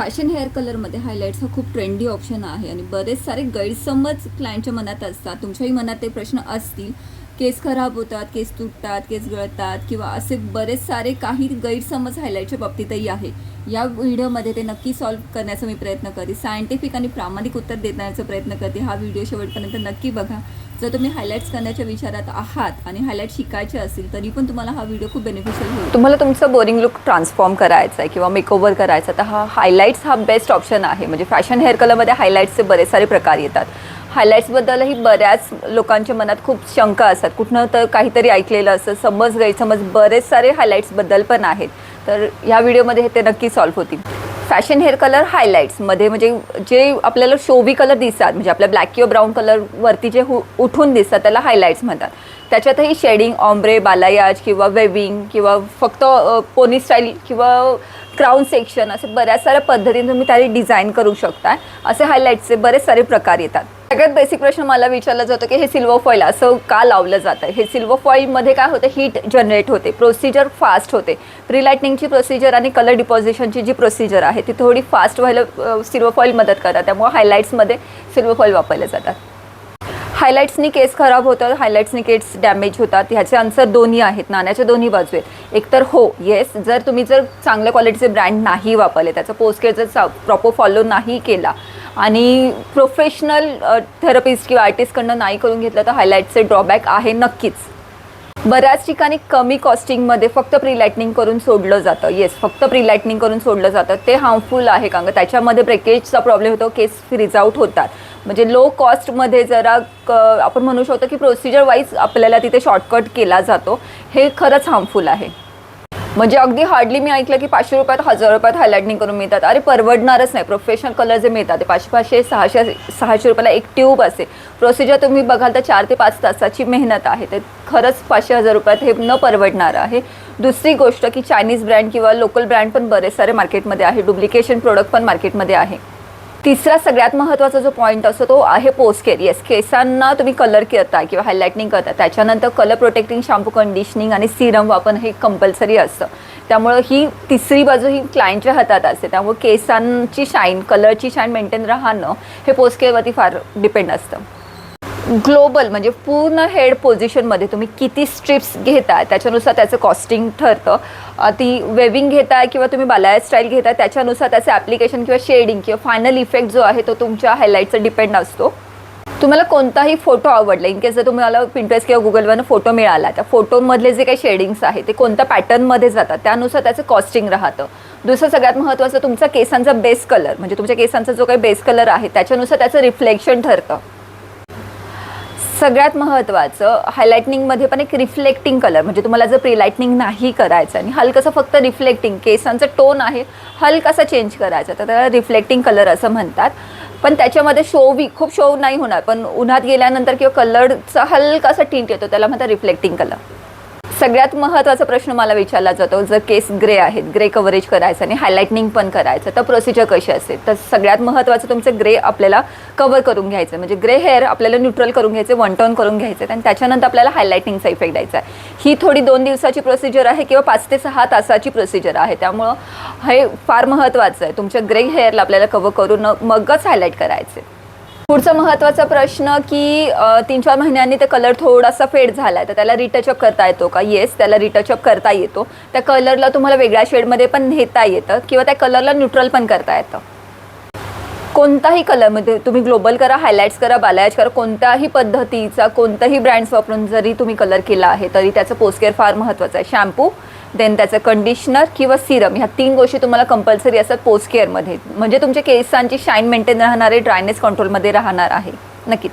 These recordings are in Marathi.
फॅशन हेअर कलरमध्ये हायलाईट्स हा खूप ट्रेंडी ऑप्शन आहे आणि बरेच सारे गैरसमज क्लायंटच्या मनात असतात. तुमच्याही मनात ते प्रश्न असतील. केस खराब होतात केस तुटतात केस गळतात किंवा असे बरेच सारे काही गैरसमज हायलाईटच्या बाबतीतही आहे. या व्हिडिओमध्ये ते नक्की सॉल्व्ह करण्याचा मी प्रयत्न करते. सायंटिफिक आणि प्रामाणिक उत्तर देण्याचा प्रयत्न करते. हा व्हिडिओ शेवटपर्यंत नक्की बघा. जर तुम्ही हायलाईट्स करण्याच्या विचारात आहात आणि हायलाईट शिकायचे असतील तरी पण तुम्हाला हा व्हिडिओ खूप बेनिफिशियल होईल. तुम्हाला तुमचं बोरिंग लुक ट्रान्सफॉर्म करायचा आहे किंवा मेकओव्हर करायचा तर हा हायलाईट्स हा बेस्ट ऑप्शन आहे. म्हणजे फॅशन हेअर कलरमध्ये हायलाईट्सचे बरेच सारे प्रकार येतात. हायलाईट्सबद्दलही बऱ्याच लोकांच्या मनात खूप शंका असतात. कुठनं तर काहीतरी ऐकलेलं असतं समज गैरसमज बरेच सारे हायलाईट्सबद्दल पण आहेत. तर ह्या व्हिडिओमध्ये ते नक्की सॉल्व्ह होतील. फॅशन हेअर कलर हायलाईट्समध्ये म्हणजे जे आपल्याला शोवी कलर दिसतात म्हणजे आपल्या ब्लॅक किंवा ब्राऊन कलरवरती जे हु उठून दिसतात त्याला हायलाईट्स म्हणतात. त्याच्यातही शेडिंग ऑम्ब्रे बालायाज किंवा वेविंग किंवा फक्त पोनी स्टाईल किंवा क्राऊन सेक्शन असे बऱ्याच साऱ्या पद्धतीने तुम्ही त्याला डिझाईन करू शकता. असे हायलाईट्सचे बरेच सारे प्रकार येतात. सगळ्यात बेसिक प्रश्न मला विचारला जातो की हे सिल्वर फॉईल असं का लावलं जातं? हे सिल्वर फॉईलमध्ये काय होतं? हीट जनरेट होते. प्रोसिजर फास्ट होते. प्री लाईटनिंगची प्रोसिजर आणि कलर डिपॉझिशनची जी प्रोसिजर आहे ती थोडी फास्ट व्हायला सिल्वर फॉईल मदत करतात. त्यामुळे हायलाईट्समध्ये सिल्वर फॉईल वापरले जातात. हायलाईट्सनी केस खराब होतात. हायलाईट्सनी केस डॅमेज होतात. ह्याचे आन्सर दोन्ही आहेत. नाण्याच्या दोन्ही बाजू आहेत एकतर हो येस जर तुम्ही जर चांगल्या क्वालिटीचे ब्रँड नाही वापरले त्याचा पोस्ट केअर जर प्रॉपर फॉलो नाही केला आणि प्रोफेशनल थेरपिस्ट किंवा आर्टिस्टकडनं नाही करून घेतलं तर हायलाईटचे ड्रॉबॅक आहे नक्कीच. बऱ्याच ठिकाणी कमी कॉस्टिंगमध्ये फक्त प्रीलाईटनिंग करून सोडलं जातं. येस फक्त प्रीलाईटनिंग करून सोडलं जातं. ते हार्मफुल आहे का त्याच्यामध्ये ब्रेकेजचा प्रॉब्लेम होतो केस फ्रीज आउट होतात. म्हणजे लो कॉस्टमध्ये जरा क आपण म्हणू शकतो की प्रोसिजर वाईज आपल्याला तिथे शॉर्टकट केला जातो. हे खरंच हार्मफुल आहे. म्हणजे अगदी हार्डली मी ऐकलं की पाचशे रुपयात हजार रुपयात हायलायटिंग करून मिळतात. अरे परवडणारच नाही. प्रोफेशनल कलर जे मिळतात ते पाचशे पाचशे सहाशे सहाशे रुपयाला एक ट्यूब असते प्रोसिजर तुम्ही बघाल तर चार ते पाच तासाची मेहनत आहे. ते खरंच पाचशे हजार रुपयात हे न परवडणार आहे. दुसरी गोष्ट की चायनीज ब्रँड किंवा लोकल ब्रँड पण बरेच सारे मार्केटमध्ये आहे. डुप्लिकेशन प्रोडक्ट पण मार्केटमध्ये आहे. तिसरा सगळ्यात महत्त्वाचा जो पॉईंट असतो तो आहे पोस्ट केअर येस केसांना तुम्ही कलर करता किंवा हायलाइटनिंग करता त्याच्यानंतर कलर प्रोटेक्टिंग शॅम्पू कंडिशनिंग आणि सिरम वापरणं हे कंपल्सरी असतं. त्यामुळं ही तिसरी बाजू ही क्लायंटच्या हातात असते. त्यामुळे केसांची शाईन कलरची शाईन मेंटेन राहणं हे पोस्ट केअरवरती फार डिपेंड असतं. ग्लोबल म्हणजे पूर्ण हेड पोझिशनमध्ये तुम्ही किती स्ट्रिप्स घेताय त्याच्यानुसार त्याचं कॉस्टिंग ठरतं. ती वेविंग घेताय किंवा तुम्ही बालाया स्टाईल घेताय त्याच्यानुसार त्याचं ॲप्लिकेशन किंवा शेडिंग किंवा फायनल इफेक्ट जो आहे तो तुमच्या हायलाईटचा डिपेंड असतो. तुम्हाला कोणताही फोटो आवडला इन केस जर तुम्हाला पिंटरेस्ट किंवा गुगलवरनं फोटो मिळाला त्या फोटोमधले जे काही शेडिंग्स आहे ते कोणत्या पॅटर्नमध्ये जातात त्यानुसार त्याचं कॉस्टिंग राहतं. दुसरं सगळ्यात महत्त्वाचं तुमचा केसांचा बेस कलर म्हणजे तुमच्या केसांचा जो काही बेस कलर आहे त्याच्यानुसार त्याचं रिफ्लेक्शन ठरतं. सगळ्यात महत्त्वाचं हायलाइटनिंगमध्ये पण एक रिफ्लेक्टिंग कलर म्हणजे तुम्हाला जर प्रिलाइटनिंग नाही करायचं आणि हलकंसं फक्त रिफ्लेक्टिंग केसांचं टोन आहे हलकासा चेंज करायचा तर त्याला रिफ्लेक्टिंग कलर असं म्हणतात. पण त्याच्यामध्ये शोवी खूप शो नाही होणार. पण उन्हात गेल्यानंतर किंवा कलरचा हलकासा टिंट येतो त्याला म्हणतात रिफ्लेक्टिंग कलर सगळ्यात महत्त्वाचा प्रश्न मला विचारला जातो जर केस ग्रे आहेत ग्रे कव्हरेज करायचं आणि हायलाइटनिंग पण करायचं तर प्रोसिजर कशी असते? तर सगळ्यात महत्त्वाचं तुमचं ग्रे आपल्याला कवर करून घ्यायचं म्हणजे ग्रे हेअर आपल्याला न्यूट्रल करून घ्यायचे वन टोन करून घ्यायचे आणि त्याच्यानंतर आपल्याला हायलायटिंगचा इफेक्ट द्यायचा आहे. ही थोडी दोन दिवसाची प्रोसिजर आहे किंवा पाच ते सहा तासाची प्रोसिजर आहे. त्यामुळं हे फार महत्त्वाचं आहे. तुमच्या ग्रे हेअरला आपल्याला कवर करून मगच हायलाईट करायचे पुढचा महत्त्वाचा प्रश्न की तीन चार महिन्यांनी ते कलर थोडासा फेड झाला आहे तर त्याला रिटचअप करता येतो का? येस त्याला रिटचअप करता येतो. त्या कलरला तुम्हाला वेगळ्या शेडमध्ये पण नेता येतं किंवा त्या कलरला न्यूट्रल पण करता येतं. कोणताही कलरमध्ये म्हणजे तुम्ही ग्लोबल करा हायलाईट्स करा बालायाज करा कोणत्याही पद्धतीचा कोणताही ब्रँड्स वापरून जरी तुम्ही कलर केला आहे तरी त्याचं पोस्ट केअर फार महत्त्वाचं आहे. शॅम्पू देन त्याचं कंडिशनर किंवा सिरम ह्या तीन गोष्टी तुम्हाला कंपल्सरी असतात पोस्ट केअरमध्ये म्हणजे तुमच्या केसांची शाईन मेंटेन राहणार आहे ड्रायनेस कंट्रोलमध्ये राहणार आहे. नक्कीच.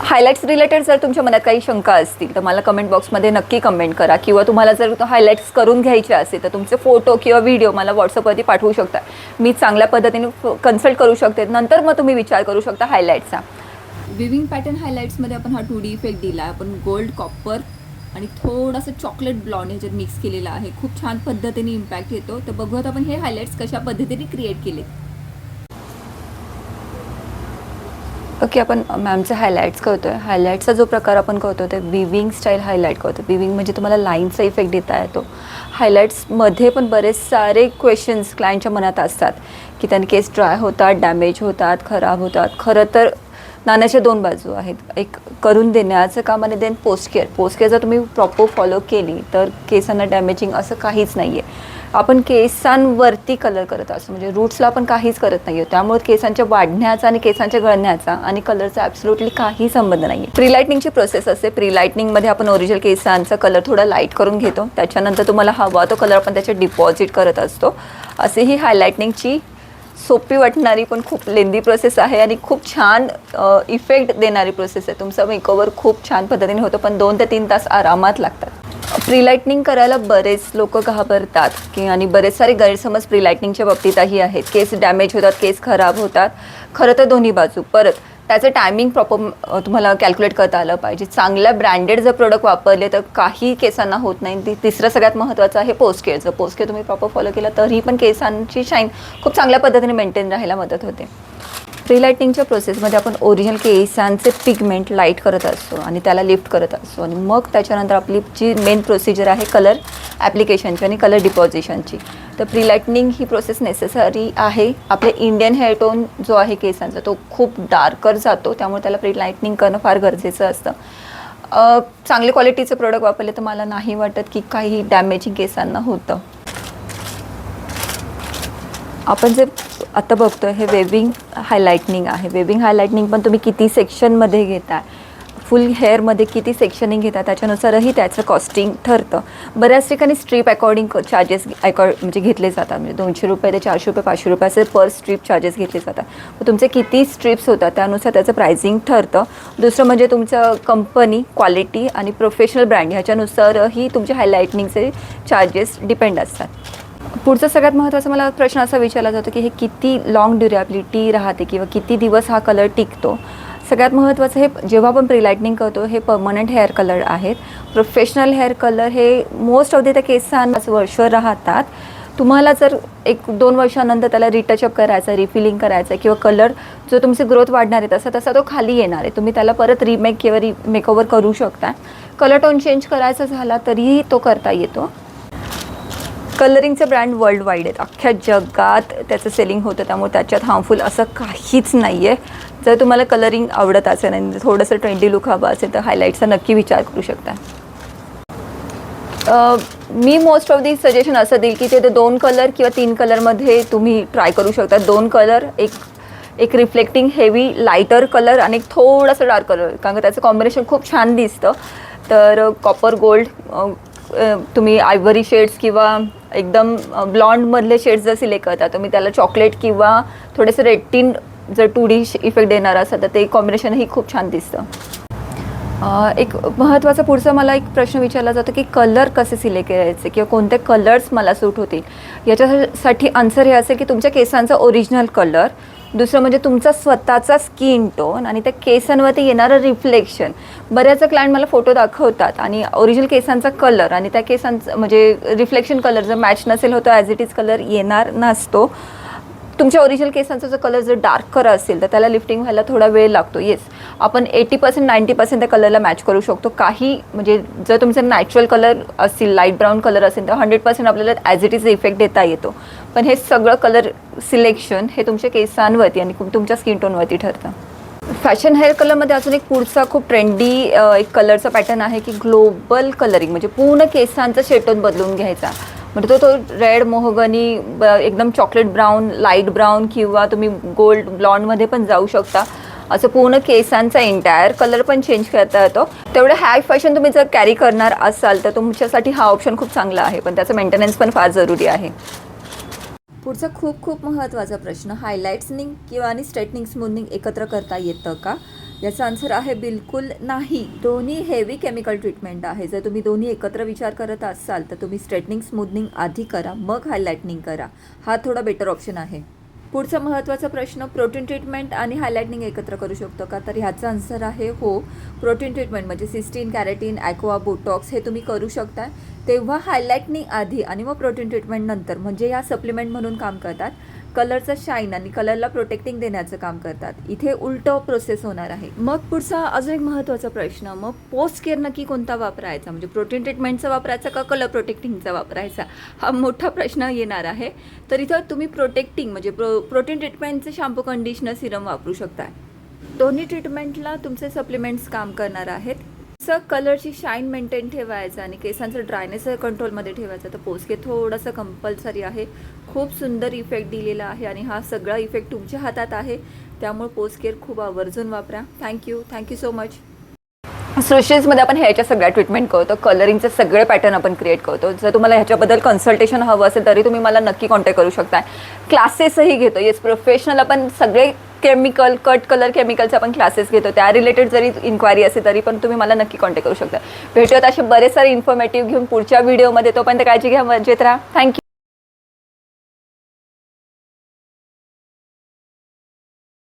हायलाईट्स रिलेटेड जर तुमच्या मनात काही शंका असतील तर मला कमेंट बॉक्समध्ये नक्की कमेंट करा. किंवा तुम्हाला जर हायलाईट्स करून घ्यायचे असेल तर तुमचे फोटो किंवा व्हिडिओ मला व्हॉट्सअपवरती पाठवू शकता. मी चांगल्या पद्धतीने कन्सल्ट करू शकते. नंतर मग तुम्ही विचार करू शकता हायलाईट्सचा विविंग पॅटर्न हायलाईट्समध्ये आपण हा टू डी इफेक्ट दिला. आहे आपण गोल्ड कॉपर आणि थोडासा चॉकलेट ब्लॉन्ड ह्याच्यात मिक्स केलेला आहे. खूप छान पद्धतीने इम्पॅक्ट येतो. तर बघूयात आपण हे हायलाईट्स कशा पद्धतीने क्रिएट केले. ओके आपण मॅमचे हायलाईट्स करतो आहे हायलाईटचा जो प्रकार आपण करतो ते विविंग स्टाईल हायलाईट करतो विविंग म्हणजे तुम्हाला लाईनचा इफेक्ट देता येतो. हायलाईट्समध्ये पण बरेच सारे क्वेश्चन्स क्लायंटच्या मनात असतात. की त्यांनी केस ड्राय होतात डॅमेज होतात खराब होतात. खरं तर नाण्याच्या दोन बाजू आहेत. एक करून देण्याचं काम आणि then post care post care जर तुम्ही प्रॉपर फॉलो केली तर केसांना डॅमेजिंग असं काहीच नाही आहे आपण केसांवरती कलर करत असतो. म्हणजे रूट्सला आपण काहीच करत नाही आहे त्यामुळे केसांच्या वाढण्याचा आणि केसांच्या गळण्याचा आणि कलरचा ॲब्सोल्युटली काही संबंध नाही आहे प्री लाईटनिंगची प्रोसेस असते. प्री लाईटनिंगमध्ये आपण ओरिजिनल केसांचा कलर थोडा लाइट करून घेतो. त्याच्यानंतर तुम्हाला हवा तो कलर आपण त्याच्यात डिपॉझिट करत असतो. असे ही हायलाइटनिंगची सोपी वाटणारी पण खूप लेंदी प्रोसेस आहे आणि खूप छान इफेक्ट देणारी प्रोसेस आहे. तुमचा मेकओवर खूप छान पद्धतीने होतो पण दोन ते तीन तास आरामात लागतात. प्रीलाइटनिंग करायला बरेच लोक घाबरतात की आणि बरेच सारे गैरसमज प्रीलाइटनिंगच्या बाबतीतही आहेत. केस डॅमेज होतात केस खराब होतात. खरं तर दोन्ही बाजू. परत त्याचं टायमिंग प्रॉपर तुम्हाला कॅल्क्युलेट करता आलं पाहिजे. चांगल्या ब्रँडेड जर प्रोडक्ट वापरले तर काही केसांना होत नाही. तिसरं सगळ्यात महत्त्वाचं आहे पोस्ट केअरचं पोस्ट केअर तुम्ही प्रॉपर फॉलो केलं तरी पण केसांची शाईन खूप चांगल्या पद्धतीने मेंटेन राहायला मदत होते. प्री लाईटिंगच्या प्रोसेसमध्ये आपण ओरिजिनल केसांचे पिगमेंट लाइट करत असतो आणि त्याला लिफ्ट करत असतो. आणि मग त्याच्यानंतर आपली जी मेन प्रोसिजर आहे कलर ॲप्लिकेशनची आणि कलर डिपॉझिशनची तर प्री लाईटनिंग ही प्रोसेस नेसेसरी आहे. आपले इंडियन हेअर टोन जो आहे केसांचा तो खूप डार्कर जातो. त्यामुळे त्याला प्री लाईटनिंग करणं फार गरजेचं असतं. चांगले क्वालिटीचं प्रोडक्ट वापरले तर मला नाही वाटत की काही डॅमेजिंग केसांना होतं. आपण जे आता बघतोय हे वेविंग हायलाइटनिंग आहे. वेविंग हायलाइटनिंग पण तुम्ही किती सेक्शनमध्ये घेताय? फुल हेअरमध्ये किती सेक्शनिंग घेतात त्याच्यानुसारही त्याचं कॉस्टिंग ठरतं. बऱ्याच ठिकाणी स्ट्रीप अकॉर्डिंग चार्जेस अकॉर्ड म्हणजे घेतले जातात. म्हणजे दोनशे रुपये ते चारशे रुपये पाचशे रुपये असे पर स्ट्रीप चार्जेस घेतले जातात. मग तुमचे किती स्ट्रिप्स होतात त्यानुसार त्याचं प्राइसिंग ठरतं. दुसरं म्हणजे तुमचं कंपनी क्वालिटी आणि प्रोफेशनल ब्रँड ह्याच्यानुसारही तुमचे हायलाइटनिंगचे चार्जेस डिपेंड असतात. पुढचा सगळ्यात महत्त्वाचा मला प्रश्न असा विचारला जातो की हे किती लाँग ड्युरेबिलिटी राहते किंवा किती दिवस हा कलर टिकतो? सगळ्यात महत्त्वाचं हे जेव्हा आपण प्रिलाइटनिंग करतो हे परमनंट हेअर कलर आहेत. प्रोफेशनल हेअर कलर हे मोस्ट ऑफ द त्या केसांना वर्ष राहतात. तुम्हाला जर एक दोन वर्षानंतर त्याला रिटचअप करायचं रिफिलिंग करायचं आहे किंवा कलर जो तुमची ग्रोथ वाढणार आहे तसा तसा तो खाली येणार आहे. तुम्ही त्याला परत रिमेक किंवा रि मेकओवर करू शकता. कलर टोन चेंज करायचा झाला तरीही तो करता येतो. कलरिंगचे ब्रँड वर्ल्ड वाईड आहेत. अख्ख्या जगात त्याचं सेलिंग होतं त्यामुळे त्याच्यात हार्मफुल असं काहीच नाही आहे जर तुम्हाला कलरिंग आवडत असेल आणि थोडंसं ट्रेंडी लुक हवा असेल तर हायलाईटचा नक्की विचार करू शकता. मी मोस्ट ऑफ दी सजेशन असं देईल की ते दोन कलर किंवा तीन कलरमध्ये तुम्ही ट्राय करू शकता. दोन कलर एक एक रिफ्लेक्टिंग हेवी लाईटर कलर आणि एक थोडंसं डार्क कलर कारण का त्याचं कॉम्बिनेशन खूप छान दिसतं. तर कॉपर गोल्ड तुम्ही आयव्हरी शेड्स किंवा एकदम ब्लॉन्डमधले शेड्स जर सिलेक्ट करता तुम्ही त्याला चॉकलेट किंवा थोडेसे रेटीन जर टू डी इफेक्ट देणार असेल तर ते कॉम्बिनेशनही खूप छान दिसतं. एक महत्त्वाचा पुढचा मला एक प्रश्न विचारला जातो की कलर कसे सिलेक्ट करायचे किंवा कोणते कलर्स मला सूट होतील? याच्यासाठी आन्सर हे असेल की तुमच्या केसांचा ओरिजिनल कलर दुसरं म्हणजे तुमचा स्वतःचा स्किन टोन आणि त्या केसांवरती येणारं रिफ्लेक्शन बऱ्याच क्लायंट मला फोटो दाखवतात आणि ओरिजिनल केसांचा कलर आणि त्या केसांचं म्हणजे रिफ्लेक्शन कलर जर मॅच नसेल होतो ॲज इट इज कलर येणार नसतो. तुमच्या ओरिजिनल केसांचा जर कलर जर डार्कर असेल तर त्याला लिफ्टिंग व्हायला थोडा वेळ लागतो. येस आपण एटी पर्सेंट नाईंटी पर्सेंट त्या कलरला मॅच करू शकतो. काही म्हणजे जर तुमचं नॅचरल कलर असतील लाइट ब्राऊन कलर असेल तर हंड्रेड पर्सेंट आपल्याला ॲज इट इज इफेक्ट देता येतो. पण हे सगळं कलर सिलेक्शन हे तुमच्या केसांवरती आणि तुमच्या स्किन टोनवरती ठरतं. फॅशन हेअर कलरमध्ये अजून एक पुढचा खूप ट्रेंडी एक कलरचा पॅटर्न आहे की ग्लोबल कलरिंग म्हणजे पूर्ण केसांचा शेटोन बदलून घ्यायचा. म्हणजे तो तो रेड मोहगनी ब- एकदम चॉकलेट ब्राऊन लाइट ब्राऊन किंवा तुम्ही गोल्ड ब्लॉन्डमध्ये पण जाऊ शकता. असं पूर्ण केसांचा एंटायर कलर पण चेंज करता येतो. तेवढं हाय फॅशन तुम्ही जर कॅरी करणार असाल तर तुमच्यासाठी हा ऑप्शन खूप चांगला आहे. पण त्याचं मेंटेनन्स पण फार जरुरी आहे. पुढचा खूप खूप महत्त्वाचा प्रश्न हायलाइट्सनिंग किंवा आणि स्ट्रेटनिंग स्मूथनिंग एकत्र करता येतं का? याचा आन्सर आहे बिलकुल नाही. दोन्ही हेवी केमिकल ट्रीटमेंट आहे. जर तुम्ही दोन्ही एकत्र विचार करत असाल तर तुम्ही स्ट्रेटनिंग स्मूदनिंग आधी करा मग हायलाइटनिंग करा. हा थोडा बेटर ऑप्शन आहे. पुढचा महत्त्वाचा प्रश्न प्रोटीन ट्रीटमेंट आणि हायलाइटनिंग एकत्र करू शकतो का? तर ह्याचा आन्सर आहे हो. प्रोटीन ट्रीटमेंट म्हणजे सिस्टीन कॅरेटीन ॲक्वा बोटॉक्स हे तुम्ही करू शकता तेव्हा हायलाइटनिंग आधी आणि मग प्रोटीन ट्रीटमेंट नंतर. म्हणजे या सप्लिमेंट म्हणून काम करतात. कलरचं शाईन आणि कलरला प्रोटेक्टिंग देण्याचं काम करतात. इथे उलटं प्रोसेस होणार आहे. मग पुढचा अजून एक महत्त्वाचा प्रश्न मग पोस्ट केअर नक्की कोणता वापरायचा? म्हणजे प्रोटीन ट्रीटमेंटचा वापरायचा का कलर प्रोटेक्टिंगचा वापरायचा? हा मोठा प्रश्न येणार आहे. तर इथं तुम्ही प्रोटेक्टिंग म्हणजे प्रो प्रोटीन ट्रीटमेंटचे शॅम्पू कंडिशनर सिरम वापरू शकताय दोन्ही ट्रीटमेंटला तुमचे सप्लिमेंट्स काम करणार आहेत. सर कलरची शाईन मेंटेन ठेवायचं आणि केसांचं ड्रायनेस कंट्रोलमध्ये ठेवायचं. तर पोस्के थोडंसं कंपल्सरी आहे. खूप सुंदर इफेक्ट दिलेला आहे आणि हा सगळा इफेक्ट तुमच्या हातात आहे. त्यामुळे पोस्ट केअर खूप आवर्जून वापरा. Thank you thank you so much सोशल्समध्ये आपण ह्याच्या सगळ्या ट्रीटमेंट करतो. कलरिंगचे सगळे पॅटर्न आपण क्रिएट करतो. जर तुम्हाला ह्याच्याबद्दल कन्सल्टेशन हवं असेल तरी तुम्ही मला नक्की कॉन्टॅक्ट करू शकता. क्लासेसही घेतो. येस प्रोफेशनल आपण सगळे केमिकल कट कलर केमिकलचे आपण क्लासेस घेतो. त्या रिलेटेड जरी इन्क्वायरी असेल तरी पण तुम्ही मला नक्की कॉन्टॅक्ट करू शकता. भेटूयात असे बरेच सारे इन्फॉर्मेटिव्ह घेऊन पुढच्या व्हिडिओमध्ये तोपर्यंत काळजी घ्या मजेत राहा. थँक्यू